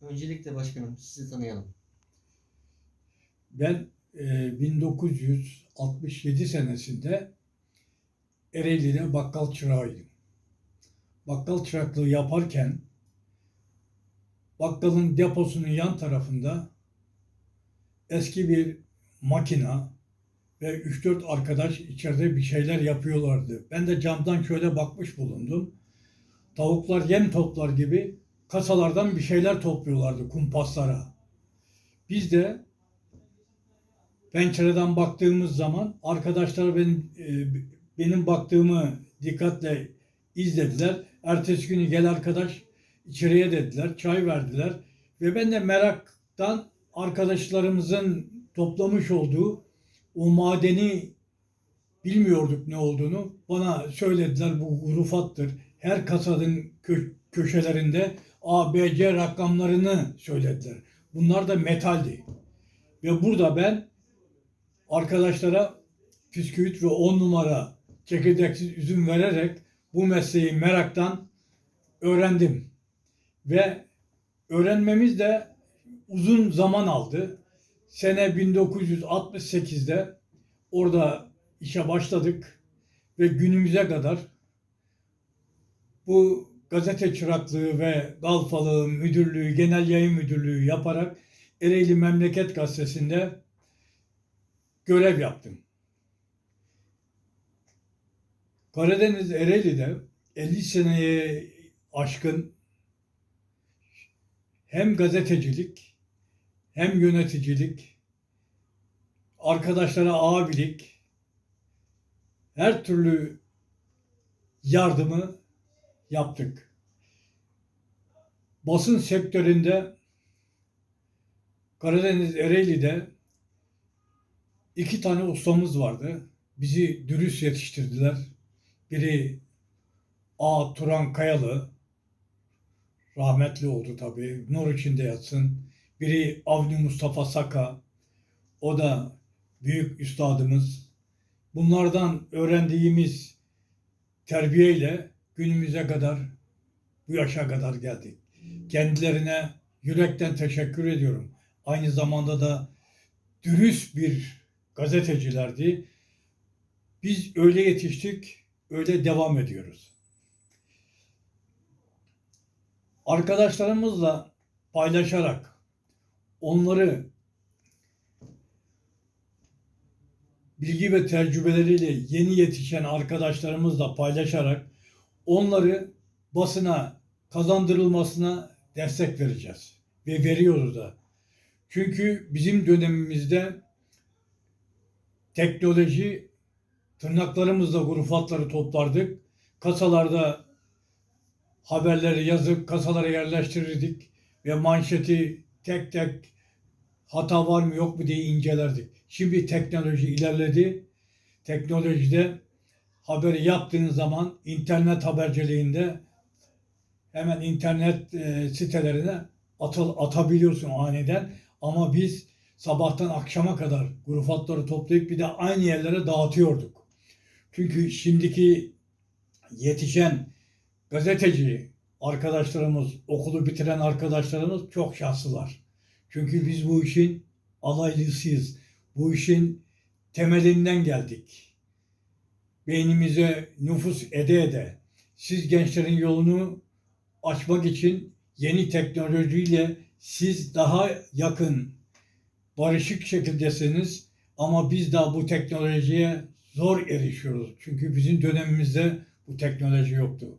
Öncelikle başkanım sizi tanıyalım. Ben e, 1967 senesinde Ereğli'de bakkal çırağıydım. Bakkal çıraklığı yaparken bakkalın deposunun yan tarafında eski bir makina ve 3-4 arkadaş içeride bir şeyler yapıyorlardı. Ben de camdan şöyle bakmış bulundum. Tavuklar yem toplar gibi kasalardan bir şeyler topluyorlardı kumpaslara. Biz de pencereden baktığımız zaman arkadaşlar benim e, benim baktığımı dikkatle izlediler. Ertesi günü gel arkadaş içeriye dediler. Çay verdiler. Ve ben de meraktan arkadaşlarımızın toplamış olduğu o madeni bilmiyorduk ne olduğunu. Bana söylediler bu rufattır. Her kasanın kö- köşelerinde A, B, C rakamlarını söylediler. Bunlar da metaldi. Ve burada ben arkadaşlara püsküvit ve on numara çekirdeksiz üzüm vererek bu mesleği meraktan öğrendim. Ve öğrenmemiz de uzun zaman aldı. Sene 1968'de orada işe başladık ve günümüze kadar bu gazete çıraklığı ve galfalığı müdürlüğü, genel yayın müdürlüğü yaparak Ereğli Memleket Gazetesi'nde görev yaptım. Karadeniz Ereğli'de 50 seneye aşkın hem gazetecilik hem yöneticilik, arkadaşlara abilik, her türlü yardımı yaptık. Basın sektöründe Karadeniz Ereğli'de iki tane ustamız vardı. Bizi dürüst yetiştirdiler. Biri A. Turan Kayalı, rahmetli oldu tabii, nur içinde yatsın. Biri Avni Mustafa Saka, o da büyük üstadımız. Bunlardan öğrendiğimiz terbiyeyle günümüze kadar, bu yaşa kadar geldik. Kendilerine yürekten teşekkür ediyorum. Aynı zamanda da dürüst bir gazetecilerdi. Biz öyle yetiştik, öyle devam ediyoruz. Arkadaşlarımızla paylaşarak onları bilgi ve tecrübeleriyle yeni yetişen arkadaşlarımızla paylaşarak onları basına kazandırılmasına destek vereceğiz ve veriyoruz da. Çünkü bizim dönemimizde teknoloji tırnaklarımızla grufatları toplardık. Kasalarda haberleri yazıp kasalara yerleştirirdik ve manşeti tek tek hata var mı yok mu diye incelerdik. Şimdi teknoloji ilerledi. Teknolojide haberi yaptığın zaman internet haberciliğinde hemen internet e, sitelerine atıl, atabiliyorsun aniden. Ama biz sabahtan akşama kadar grufatları toplayıp bir de aynı yerlere dağıtıyorduk. Çünkü şimdiki yetişen gazeteci arkadaşlarımız, okulu bitiren arkadaşlarımız çok şanslılar. Çünkü biz bu işin alaylısıyız. Bu işin temelinden geldik. Beynimize nüfus ede ede. Siz gençlerin yolunu açmak için yeni teknolojiyle siz daha yakın, barışık şekildesiniz ama biz daha bu teknolojiye zor erişiyoruz. Çünkü bizim dönemimizde bu teknoloji yoktu.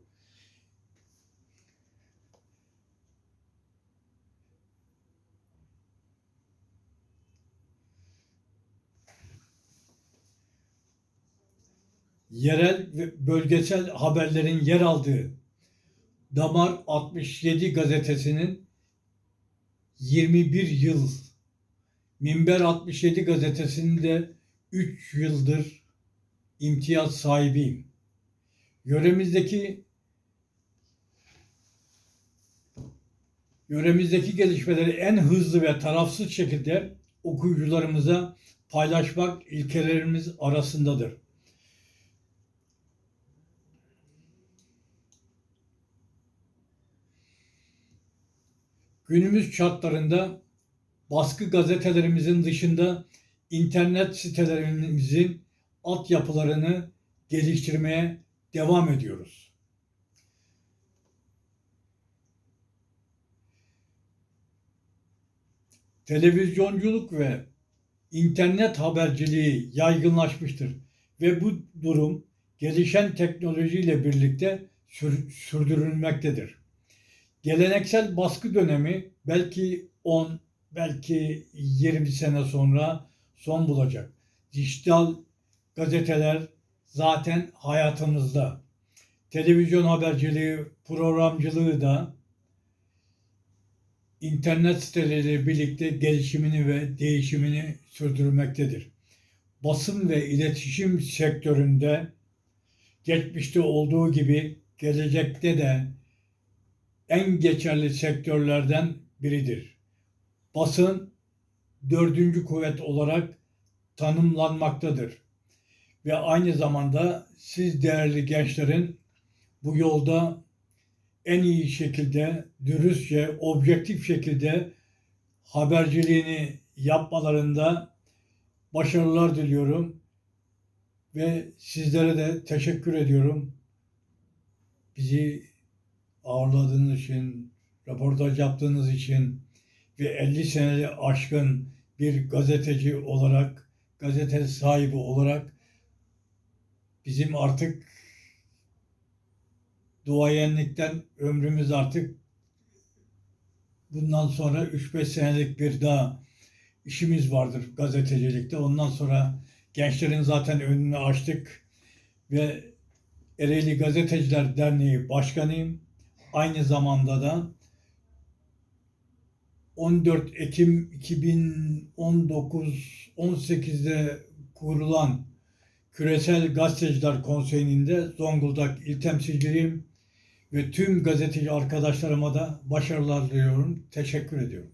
Yerel ve bölgesel haberlerin yer aldığı Damar 67 gazetesinin 21 yıl, Minber 67 gazetesinin de 3 yıldır imtiyaz sahibiyim. Yöremizdeki yöremizdeki gelişmeleri en hızlı ve tarafsız şekilde okuyucularımıza paylaşmak ilkelerimiz arasındadır. Günümüz şartlarında baskı gazetelerimizin dışında internet sitelerimizin altyapılarını geliştirmeye devam ediyoruz. Televizyonculuk ve internet haberciliği yaygınlaşmıştır ve bu durum gelişen teknolojiyle birlikte sür- sürdürülmektedir. Geleneksel baskı dönemi belki 10, belki 20 sene sonra son bulacak. Dijital gazeteler zaten hayatımızda. Televizyon haberciliği, programcılığı da internet siteleriyle birlikte gelişimini ve değişimini sürdürmektedir. Basın ve iletişim sektöründe geçmişte olduğu gibi gelecekte de en geçerli sektörlerden biridir. Basın dördüncü kuvvet olarak tanımlanmaktadır. Ve aynı zamanda siz değerli gençlerin bu yolda en iyi şekilde, dürüstçe, objektif şekilde haberciliğini yapmalarında başarılar diliyorum ve sizlere de teşekkür ediyorum. Bizi ağırladığınız için, röportaj yaptığınız için ve 50 seneli aşkın bir gazeteci olarak, gazete sahibi olarak bizim artık duayenlikten ömrümüz artık bundan sonra 3-5 senelik bir daha işimiz vardır gazetecilikte. Ondan sonra gençlerin zaten önünü açtık ve Ereğli Gazeteciler Derneği Başkanıyım. Aynı zamanda da 14 Ekim 2019 18'de kurulan Küresel Gazeteciler Konseyi'nde Zonguldak İl Temsilciliyim ve tüm gazeteci arkadaşlarıma da başarılar diliyorum. Teşekkür ediyorum.